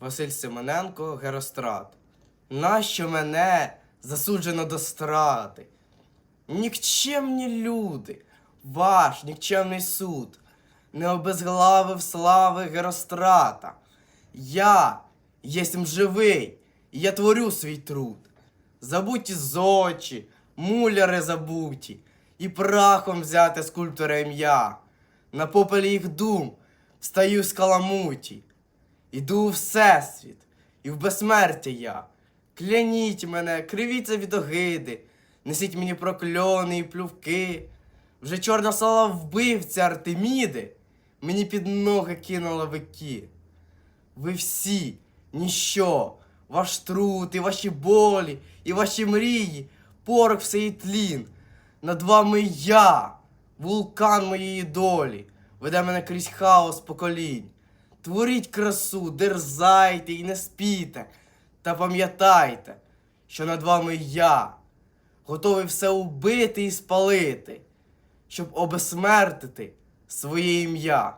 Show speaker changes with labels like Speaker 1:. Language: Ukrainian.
Speaker 1: Василь Симоненко, Герострат. Нащо мене засуджено до страти? Нікчемні люди, ваш нікчемний суд не обезглавив слави Герострата. Я єсмь живий, і я творю свій труд. Забуті зочі, муляри забуті, і прахом взяте скульптора ім'я. На попелі їх дум встаю з каламуті. Іду у всесвіт, і в безсмертя я. Кляніть мене, кривіться від огиди, несіть мені прокльони і плювки. Вже чорна сала вбивця Артеміди мені під ноги кинула вики. Ви всі, ніщо, ваш труд, і ваші болі, і ваші мрії, порох все і тлін. Над вами я, вулкан моєї долі, веде мене крізь хаос поколінь. Творіть красу, дерзайте і не спійте, та пам'ятайте, що над вами я, готовий все убити і спалити, щоб обесмертити своє ім'я.